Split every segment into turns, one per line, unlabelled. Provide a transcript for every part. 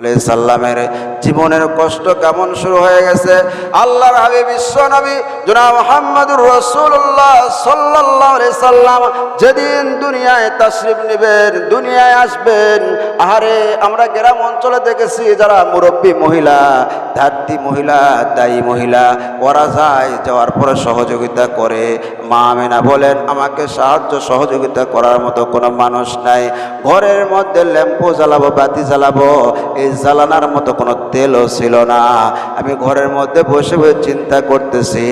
সাল্লামের জীবনের কষ্ট কেমন শুরু হয়ে গেছে? আল্লাহর হাবিব বিশ্ব নবী জনাব মোহাম্মদুর রসুল্লাহ সাল্লাহ সাল্লাম যেদিন দুনিয়ায় তাশরিফ নেবেন, দুনিয়ায় আসবেন, আহারে আমরা গ্রাম অঞ্চলে দেখেছি যারা মুরব্বী মহিলা, ধাত্রী মহিলা, দায়ী মহিলা, ওরা যায় যাওয়ার পরে সহযোগিতা করে। মা আমেনা বলেন, আমাকে সাহায্য, সহযোগিতা করার মতো কোনো মানুষ নাই। ঘরের মধ্যে ল্যাম্পো জ্বালাবো, বাতি জ্বালাবো জ্বালানার মতো কোনো তেলও ছিল না। আমি ঘরের মধ্যে বসে বসে চিন্তা করতেছি।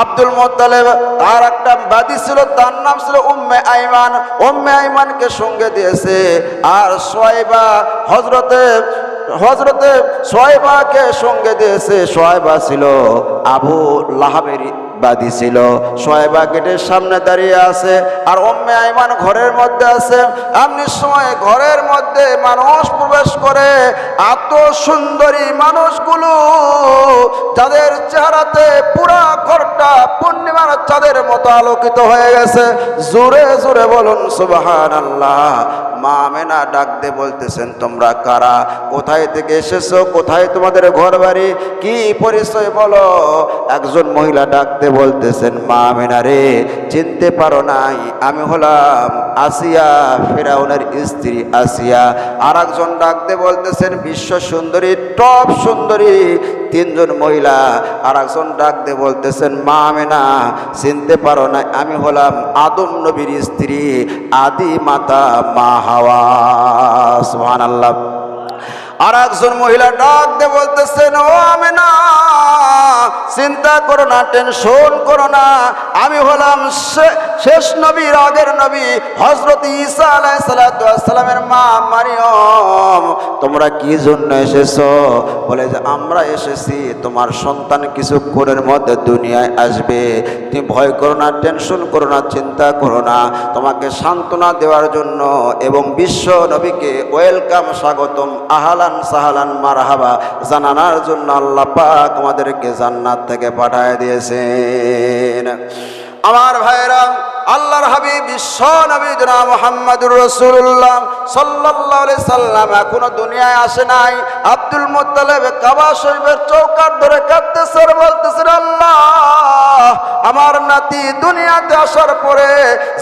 আব্দুল মোত্তালেব, তার একটা বাদি ছিল, তার নাম ছিল উম্মে আইমান। উম্মে আইমানকে সঙ্গে দিয়েছে। আর সোয়াইবা হজরতে হজরতে সোয়াইবাকে সঙ্গে দিয়েছে। সোয়াইবা ছিল আবু লাহাবের বাদী ছিল। সোয়াইবা গেটের সামনে দাঁড়িয়ে আছে আর অম্মে আইমান ঘরের মধ্যে আছে। এমনি সময় ঘরের মধ্যে মানুষ প্রবেশ করে। এত সুন্দরী মানুষগুলো যাদের চেহারাতে পুরা ঘরটা পূর্ণিমার চাঁদের মতো আলোকিত হয়ে গেছে। জোরে জোরে বলুন সুবাহান আল্লাহ মা মেনা ডাক দিয়ে বলতেছেন, তোমরা কারা? কোথায় থেকে এসেছ? কোথায় তোমাদের ঘর বাড়ি কি পরিচয় বলো? একজন মহিলা ডাক দিয়ে বলতেছেন, মা মেনা রে, চিনতে পারো নাই, আমি হলাম আসিয়া, ফেরাউনের স্ত্রী আসিয়া। আর একজন ডাকতে বলতেছেন, বিশ্ব সুন্দরী, টপ সুন্দরী, তিনজন মহিলা। আর একজন ডাকতে বলতেছেন, মা মেনা চিনতে পারো না আমি হলাম আদম নবীর স্ত্রী, আদি মাতা মা হাওয়া। সুহান আল্লাহ আর একজন মহিলা ডাক দিয়ে বলতেছেন, ও আমি না চিন্তা করো না টেনশন করো না। আমি হলাম শেষ নবীর আগের নবী হজরত ঈসা আলাইসালামের মা মারিয়ম। তোমরা কি জন্য এসেছ? বলে যে, আমরা এসেছি, তোমার সন্তান কিছু কিছুক্ষণের মধ্যে দুনিয়ায় আসবে। তুমি ভয় করো না টেনশন করো না, চিন্তা করো না। তোমাকে সান্ত্বনা দেওয়ার জন্য এবং বিশ্ব নবীকে ওয়েলকাম স্বাগতম, আহালান সাহালান মারহাবা জানানোর জন্য আল্লাহ পাক আমাদেরকে জান্নাত থেকে পাঠায় দিয়েছেন। আমার ভাইরা আল্লাহর হাবিব বিশ্ব নবী জনা মোহাম্মদুর রসুল্লাহ সাল্লাহ সাল্লাম এখনও দুনিয়ায় আসে নাই। আব্দুল মোত্তালেব কাবা শরীফের চৌকাট ধরে কাঁদতেছে আর বলতেছেন আল্লাহ, আমার নাতি দুনিয়াতে আসার পরে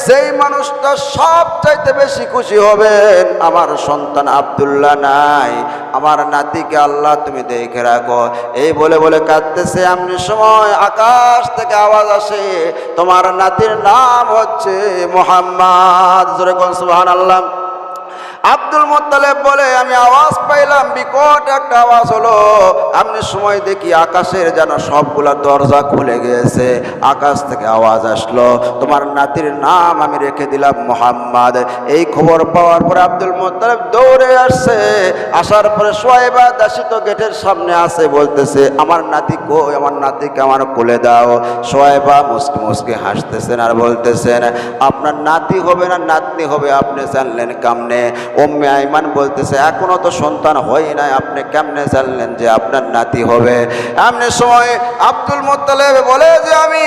যেই মানুষটা সব চাইতে বেশি খুশি হবেন, আমার সন্তান আব্দুল্লাহ নাই। আমার নাতিকে আল্লাহ তুমি দেখে রাখো। এই বলে বলে কাঁদতেছে। এমনি সময় আকাশ থেকে আওয়াজ আসে, তোমার নাতির নাম হচ্ছে মোহাম্মদ। জোরে সুহান আল্লাহ আব্দুল মোত্তালেব বলে, আমি আওয়াজ পাইলাম, বিকট একটা আওয়াজ হলো। এমনি সময় দেখি আকাশের যেন সবগুলা দরজা খুলে গিয়েছে। আকাশ থেকে আওয়াজ আসলো। তোমার নাতির নাম আমি রেখে দিলাম মোহাম্মদ। এই খবর পাওয়ার পরে আব্দুল মোত্তালেব দৌড়ে আসছে। আসার পরে সোয়াইবা দাসিত গেটের সামনে আসে, বলতেছে, আমার নাতি কই? আমার নাতিকে আমার কোলে দাও। সোয়াইবা মুসকে মুসকে হাসতেছেন আর বলতেছেন, আপনার নাতি হবে না নাতনি হবে, আপনি জানলেন কামনে। ওম্মে আইমান বলতেছে, এখনও তো সন্তান হয় নাই, আপনি কেমনে জানলেন যে আপনার নাতি হবে? এমনি সময় আব্দুল মোত্তালেব বলে যে, আমি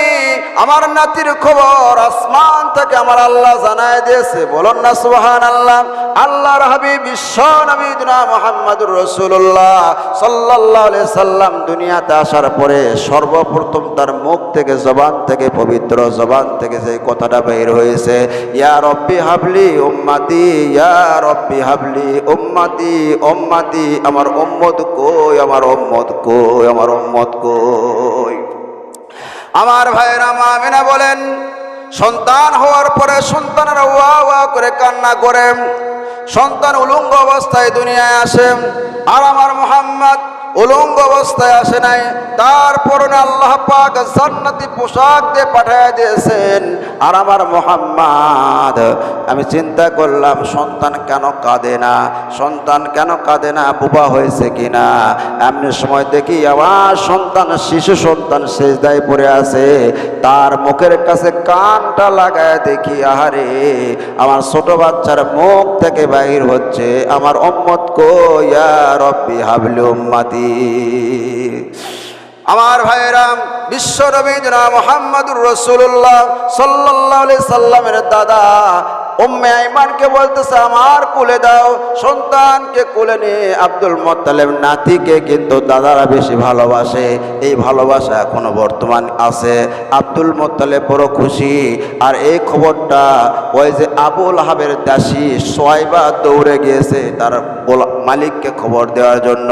আমার নাতির খবর আসমান থেকে আমার আল্লাহ জানায় দিয়েছে। বলুন না সুবহান আল্লাহ আল্লাহর হাবিব বিশ্ব নবী মোহাম্মদুর রসুল্লাহ সাল্লাহ সাল্লাম দুনিয়াতে আসার পরে সর্বপ্রথম তার মুখ থেকে, জবান থেকে, পবিত্র জবান থেকে যে কথাটা বের হয়েছে, ইয়া রব্বি হাবলি উম্মাতি, ইয়া রব্বি হাবলি উম্মাতি উম্মাতি, আমার উম্মত কই, আমার উম্মত কই, আমার উম্মত কই? আমার ভাইয়েরা, মা আমিনা বলেন, সন্তান হওয়ার পরে সন্তানেরা ওয়া ওয়া করে কান্না করে। সন্তান উলঙ্গ অবস্থায় দুনিয়ায় আসে। আর আমার মোহাম্মদ উলঙ্গ অবস্থায় আসে নাই। তারপর আল্লাহ পাক জান্নাতি পোশাক দিয়ে পাঠিয়ে দিয়েছেন। আর আমার মোহাম্মদ, আমি চিন্তা করলাম, সন্তান কেন কাঁদে না? সন্তান কেন কাঁদে না? বুবা হয়েছে কিনা? এমনি সময় দেখি আমার সন্তান, শিশু সন্তান শেষ সেজদায় পড়ে আছে। তার মুখের কাছে কানটা লাগায় দেখি, আহারে, আমার ছোট বাচ্চার মুখ থেকে বাহির হচ্ছে। আমার অম্মত কো রব্বি হাবলি উম্মাতি। আমার ভাইরাম বিশ্ব রবীন্দ্র জনা মোহাম্মদুর রসুল্লাহ সাল্লাহ সাল্লামের দাদা উম্মে আইমানকে বলতেছে, আমার কোলে দাও, সন্তানকে কোলে নিয়ে আব্দুল মোত্তালেব নাতিকে কিন্তু দাদারা বেশি ভালোবাসে, এই ভালোবাসা এখনও বর্তমান আছে। আব্দুল মোত্তালেব বড় খুশি। আর এই খবরটা ওই যে আবুল হাবের দাসী সোয়াইবা দৌড়ে গিয়েছে তার মালিককে খবর দেওয়ার জন্য।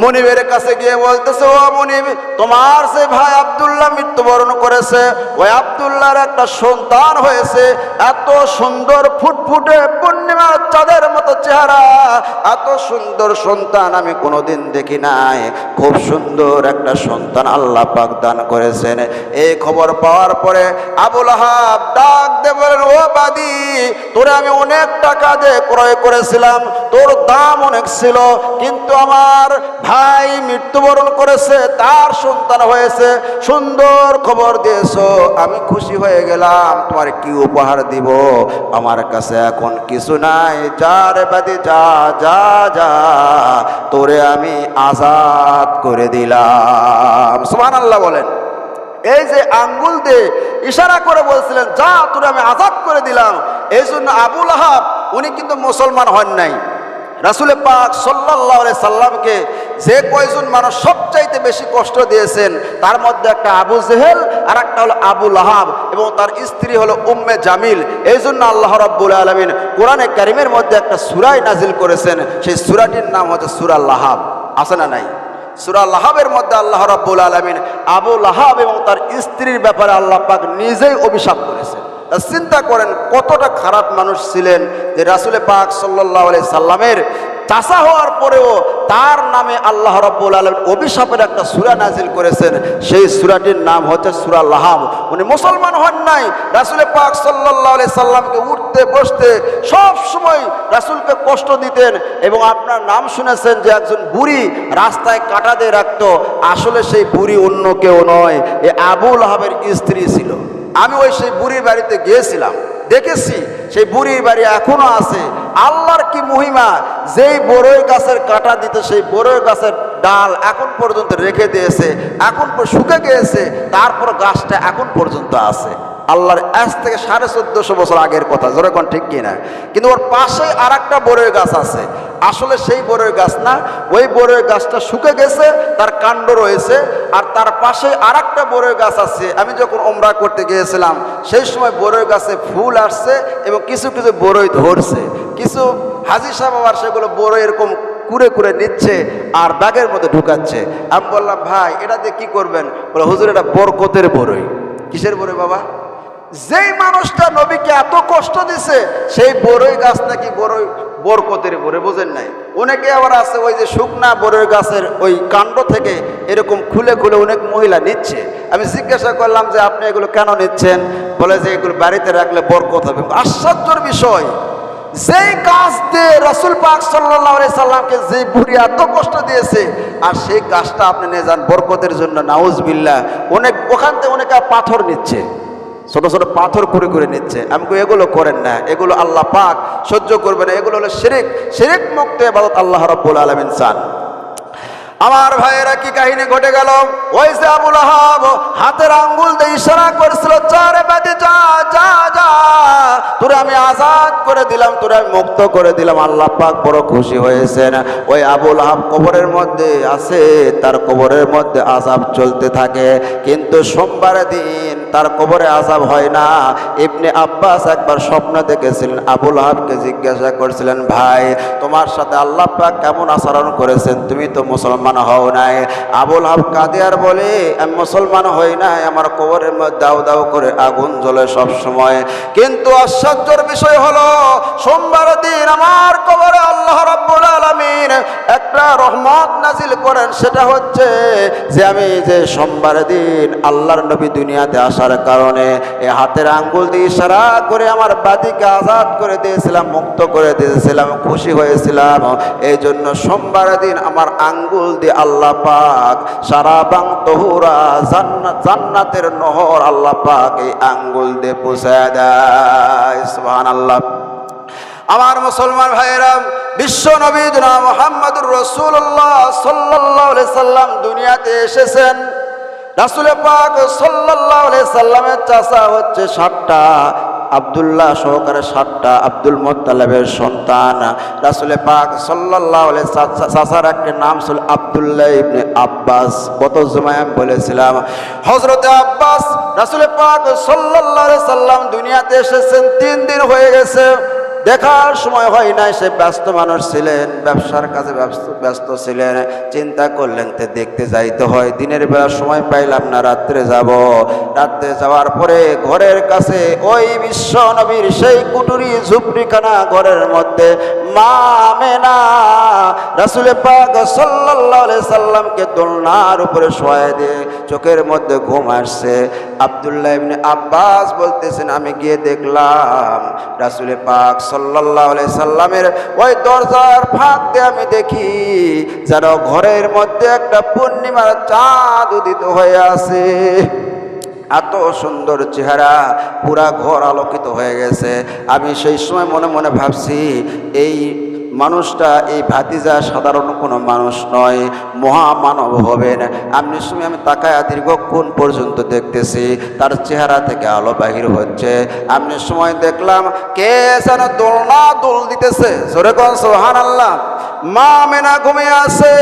মনিবের কাছে গিয়ে বলতেছে, ও মনিব, তোমার সে ভাই আব্দুল্লাহ মৃত্যুবরণ করেছে, ওই আব্দুল্লাহর একটা সন্তান হয়েছে। এত সুন্দর ফুটফুটে পূর্ণিমার চাঁদের মতো চেহারা। এত সুন্দর সন্তান আমি কোনোদিন দেখি নাই। খুব সুন্দর একটা সন্তান আল্লাহ পাক দান করেছেন। এই খবর পাওয়ার পরে আবুল হাব ডাক দে বলেন ও বাদি, তোরে আমি অনেক টাকা দিয়ে ক্রয় করেছিলাম। তোর দাম অনেক ছিল, কিন্তু আমার ভাই মৃত্যুবরণ করেছে, তার সন্তান হয়েছে। সুন্দর খবর দিয়েছ, আমি খুশি হয়ে গেলাম। তোমার কি উপহার দিব? আমার কাছে এখন কিছু নাই। যার বাদে যা যা যা, তোরে আমি আজাদ করে দিলাম। সুমান আল্লাহ বলেন। এই যে আঙ্গুল দিয়ে ইশারা করে বলছিলেন, যা, তোরে আমি আজাদ করে দিলাম। এই জন্য আবুল আহাব উনি কিন্তু মুসলমান হন নাই। রাসুলে পাক সাল্লাহ সাল্লামকে যে কয়জন মানুষ সবচাইতে বেশি কষ্ট দিয়েছেন, তার মধ্যে একটা আবু জেহেল আর একটা হলো আবু লাহাব এবং তার স্ত্রী হলো উম্মে জামিল। এই জন্য আল্লাহ রব্বুল আলমিন কোরআনে কারিমের মধ্যে একটা সুরাই নাজিল করেছেন। সেই সুরাটির নাম হচ্ছে সুরা লাহাব। আছে না নাই? সুরা লাহাবের মধ্যে আল্লাহ রাব্বুল আলমিন আবু লাহাব এবং তার স্ত্রীর ব্যাপারে আল্লাহ পাক নিজেই অভিশাপ করেছেন। চিন্তা করেন কতটা খারাপ মানুষ ছিলেন যে রাসুলে পাক সাল্লাহ আলি সাল্লামের চাষা হওয়ার পরেও তার নামে আল্লাহ রব্বুল আলম অভিশাপের একটা সুরা নাজিল করেছেন। সেই সুরাটির নাম হচ্ছে সুরা লাহাব উনি মুসলমান হন নাই। রাসুলে পাক সাল্লাহ সাল্লামকে উঠতে, বসতে সব সময় রাসুলকে কষ্ট দিতেন এবং আপনার নাম শুনেছেন যে একজন বুড়ি রাস্তায় কাটা দিয়ে রাখতো। আসলে সেই বুড়ি অন্য কেউ নয়, এ আবুল আহাবের স্ত্রী ছিল। আমি ওই সেই বুড়ির বাড়িতে গিয়েছিলাম। দেখেছি সেই বুড়ির বাড়ি এখনও আছে। আল্লাহর কি মহিমা? যেই বড়ই গাছের কাটা দিতে সেই বড়ই গাছের ডাল এখন পর্যন্ত রেখে দিয়েছে, এখন শুকে গিয়েছে, তারপর গাছটা এখন পর্যন্ত আছে। আল্লাহর আজ থেকে সাড়ে চোদ্দশো বছর আগের কথা। যেরকম ঠিক কিনা? কিন্তু ওর পাশে আর একটা বড়ই গাছ আছে। আসলে সেই বড়ই গাছ না। ওই বড়ই গাছটা শুকে গেছে, তার কাণ্ড রয়েছে, আর তার পাশে আর একটা বড়ই গাছ আছে। আমি যখন ওমরা করতে গিয়েছিলাম, সেই সময় বড়ই গাছে ফুল আসছে এবং কিছু কিছু বড়ই ধরছে। কিছু হাজি সাহেব আবার সেগুলো বড় এরকম কুড়ে কুড়ে নিচ্ছে আর ব্যাগের মধ্যে ঢুকাচ্ছে। আমি বললাম, ভাই, এটা দিয়ে কী করবেন? বলে, হুজুর, এটা বরকতের বড়ই কিসের বড়ই বাবা? যেই মানুষটা নবীকে এত কষ্ট দিছে, সেই বড়ই গাছ নাকি বড়ই বরকতের বড়ে বোঝেন নাই? অনেকে আবার আছে ওই যে শুকনা বড়ই গাছের ওই কাণ্ড থেকে এরকম খুলে খুলে অনেক মহিলা নিচ্ছে। আমি জিজ্ঞাসা করলাম যে, আপনি এগুলো কেন নিচ্ছেন? বলে যে, এগুলো বাড়িতে রাখলে বরকত হবে। আশ্চর্যর বিষয়, যেই গাছ দিয়ে রসুল পাক সাল্লাহ সাল্লামকে যে বুড়ি এত কষ্ট দিয়েছে, আর সেই গাছটা আপনি নিয়ে যান বরকতের জন্য নাউজ বিল্লা অনেক, ওখান থেকে অনেকে পাথর নিচ্ছে। ছোট ছোট পাথর করে করে নিচ্ছে। আমি এগুলো করেন না। এগুলো আল্লাহ পাক সহ্য করবে না। এগুলো হলো শিরিক। শিরিক মুক্ত এবাদত আল্লাহ রব্বুল আলমিন চান। আমার ভাইয়েরা কি কাহিনী ঘটে গেল? ওই যে আবুল আহাব হাতের আঙ্গুল দিয়ে ইশারা করেছিল, চারে বাদে, যা যা যা। তোরে আমি আজাদ করে দিলাম, তোরে আমি মুক্ত করে দিলাম। আল্লাহ পাক বড় খুশি হয়েছেন। ওই আবুল আহাব কবরের মধ্যে আছে, তার কবরের মধ্যে আজাব চলতে থাকে। কিন্তু সোমবার দিন তার কবরে আজাব হয় না। ইবনে আব্বাস একবার স্বপ্ন দেখেছিলেন, আবুল আহাবকে জিজ্ঞাসা করেছিলেন, ভাই, তোমার সাথে আল্লাহ পাক কেমন আচরণ করেছেন? তুমি তো মুসলমান। হও নাই। আবুল হাব কাঁদে আর বলে, আমি মুসলমান হই নাই, আমার কবরের মধ্যে দাও দাও করে আগুন জ্বলে সব সময় কিন্তু আশ্চর্যের বিষয় হলো, সোমবার দিন আমার কবরে আল্লাহ রাব্বুল আলামিন একটা রহমত নাজিল করেন, সেটা হচ্ছে যে আমি যে সোমবার দিন আল্লাহর নবী দুনিয়াতে আসার কারণে এ হাতের আঙ্গুল দিয়ে ইশারা করে আমার বাদিকে আজাদ করে দিয়েছিলাম, মুক্ত করে দিয়েছিলাম, খুশি হয়েছিলাম। এই জন্য সোমবার দিন আমার আঙ্গুল দিয়ে আল্লাহ পাক সারা বাং তহুরা জান্নাত, জান্নাতের নহর আল্লাহ পাক এই আঙ্গুল দিয়ে পৌঁছায় দেয়। সুবহানাল্লাহ। আমার মুসলমান ভাইয়েরা, বিশ্ব নবী জনা মোহাম্মদুর রসুল্লাহ সাল্লাহ সাল্লাম দুনিয়াতে এসেছেন। রাসুলে পাক সাল্লাহ সাল্লামের চাষা হচ্ছে ষাটটা আবদুল্লাহ সহকারে সাতটা আব্দুল মোত্তালেবের সন্তান। রাসুলে পাক সাল্লাহ সাসার একটা নাম ছিল আবদুল্লাহ ইবনে আব্বাস। গত জুমায় বলেছিলাম হজরতে আব্বাস রাসুলে পাক সাল্লাহ সাল্লাম দুনিয়াতে এসেছেন, তিন দিন হয়ে গেছে। দেখার সময় হয় নাই, সে ব্যস্ত মানুষ ছিলেন, ব্যবসার কাজে ব্যস্ত ব্যস্ত ছিলেন। চিন্তা করলেন তে দেখতে যাইতে হয়, দিনের বেলা সময় পাইলাম না, রাত্রে যাব। রাত্রে যাওয়ার পরে ঘরের কাছে ওই বিশ্ব নবীর সেই কুটুরি ঝুপড়িখানা ঘরের মধ্যে মা মেনা রাসুলে পাক সাল্লাল্লাহু আলাইহি সাল্লামকে দোলনার উপরে শোয়ায় দিয়ে চোখের মধ্যে ঘুম আসছে। আব্দুল্লাহ ইবনে আব্বাস বলতেছেন, আমি গিয়ে দেখলাম রাসুলে পাক সাল্লাল্লাহু আলাইহি সাল্লামের ওই দরজার ফাঁক দিয়ে আমি দেখি যেন ঘরের মধ্যে একটা পূর্ণিমার চাঁদ উদিত হয়ে আছে। এত সুন্দর চেহারা, পুরা ঘর আলোকিত হয়ে গেছে। আমি সেই সময় মনে মনে ভাবছি, এই মানুষটা এই ভাতিজা সাধারণ কোনো মানুষ নয়, মহামানব হবেন। আপনি সময় আমি তাকায়া দীর্ঘক্ষণ পর্যন্ত দেখতেছি, তার চেহারা থেকে আলো বাহির হচ্ছে। আপনি সময় দেখলাম কে যেন দোলনা দোল দিতেছে। জোরে কন সোহান আল্লাহ মা মেনা ঘুমিয়ে আছে,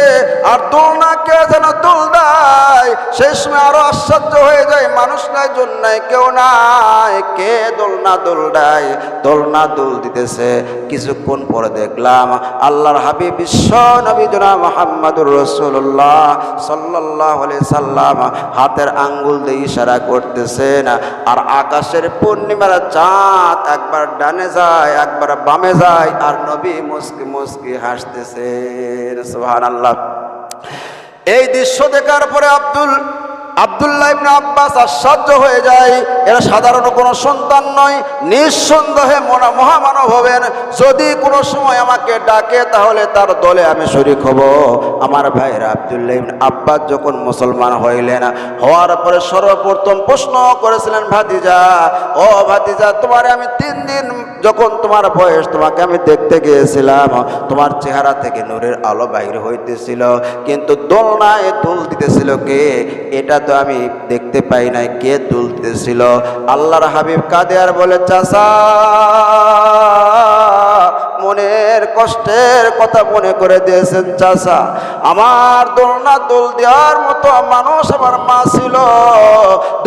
আর দোলনা কে যেন দোল দেয়? সেই সময় আরও আশ্চর্য হয়ে যায়, মানুষ নাই, জন নাই, কেউ নাই। কে দোলনা দোল দেয়? দোলনা দোল দিতেছে। কিছুক্ষণ পরে দেখলাম আল্লাহর হাবিব বিশ্ব নবী জনা মোহাম্মদুর রসুল্লাহ সাল্লাহ সাল্লাম হাতের আঙ্গুল দিয়ে ইশারা করতেছেন আর আকাশের পূর্ণিমার চাঁদ একবার ডানে যায়, একবার বামে যায় আর নবী মুস্কি মুস্কি হাসতেছেন সুহান আল্লাহ এই দৃশ্য দেখার পরে আব্দুল আবদুল্লাহ ইবনে আব্বাস আশ্চর্য হয়ে যায়, এরা সাধারণ কোনো সন্তান নয়, নিঃসন্দেহে মনা মহামানব হবেন যদি কোনো সময় আমাকে ডাকে, তাহলে তার দলে আমি শরিক হব। আমার ভাইরা আবদুল্লাহ ইবনে আব্বাস যখন মুসলমান হইলেন, হওয়ার পরে সর্বপ্রথম প্রশ্ন করেছিলেন, ভাতিজা, ও ভাতিজা, তোমার আমি তিন দিন যখন তোমার বয়স, তোমাকে আমি দেখতে গিয়েছিলাম। তোমার চেহারা থেকে নূরের আলো বাইর হইতেছিল, কিন্তু দোলনায় দোল দিতেছিল কে? এটা তো আমি দেখতে পাই নাই কে তুলতেছিল। আল্লাহর হাবিব কাঁদে আর বলে চাষা মনের কষ্টের কথা মনে করে দিয়েছেন চাষা আমার দোলনা দোল দেওয়ার মতো মানুষ আমার মা ছিল।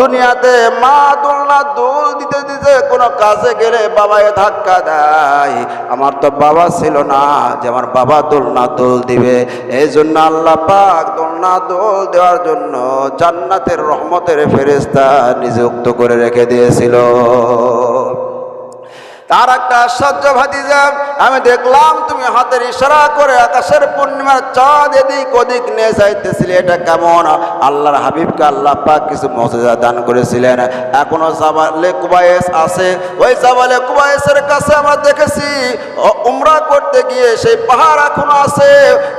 দুনিয়াতে মা দোলনা দোল দিতে দিতে কোনো কাজে গেলে বাবায় ধাক্কা দেয়। আমার তো বাবা ছিল না যে আমার বাবা দোলনা দোল দিবে। এই জন্য আল্লাহ পাক দোলনা দোল দেওয়ার জন্য জান্নাতের রহমতের ফেরেস্তা নিযুক্ত করে রেখে দিয়েছিল। তার একটা আশ্চর্য ভাতিজা, আমি দেখলাম তুমি হাতের ইশারা করে আকাশের পূর্ণিমার চাঁদ এদিক ওদিক নিয়ে যাইতেছিলে। এটা কেমন? আল্লাহর হাবিবকে আল্লাহ পাক কিছু মজেজা দান করেছিলেন। এখনও জাবালে কুবায়েস আছে। ওই জাবালে কুবায়েসের কাছে আমরা দেখেছি উমরা করতে গিয়ে সেই পাহাড় এখনও আছে।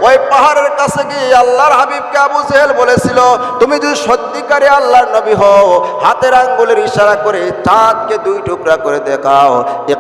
ওই পাহাড়ের কাছে গিয়ে আল্লাহর হাবিবকে আবু জেহেল বলেছিল, তুমি যদি সত্যিকারে আল্লাহর নবী হও, হাতের আঙ্গুলের ইশারা করে চাঁদকে দুই টুকরা করে দেখাও।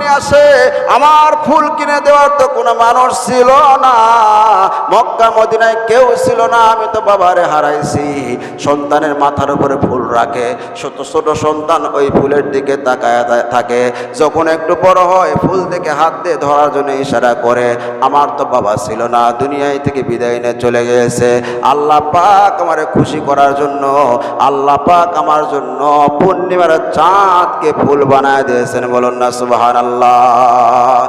নিয়ে আসে, আমার ফুল কিনে দেওয়ার তো কোনো মানুষ ছিল না। মক্কা, মদিনায় কেউ ছিল না, আমি তো বাবারে হারাইছি। সন্তানের মাথার উপরে ফুল রাখে, ছোট ছোট সন্তান ওই ফুলের দিকে তাকায় থাকে। যখন একটু বড় হয়, ফুল থেকে হাত দিয়ে ধরার জন্য ইশারা করে। আমার তো বাবা ছিল না, দুনিয়ায় থেকে বিদায় নিয়ে চলে গেছে আল্লাহ পাক আমারে খুশি করার জন্য, আল্লাহ পাক আমার জন্য পূর্ণিমার চাঁদকে ফুল বানায় দিয়েছেন। বলুন না সুবাহান আল্লাহ।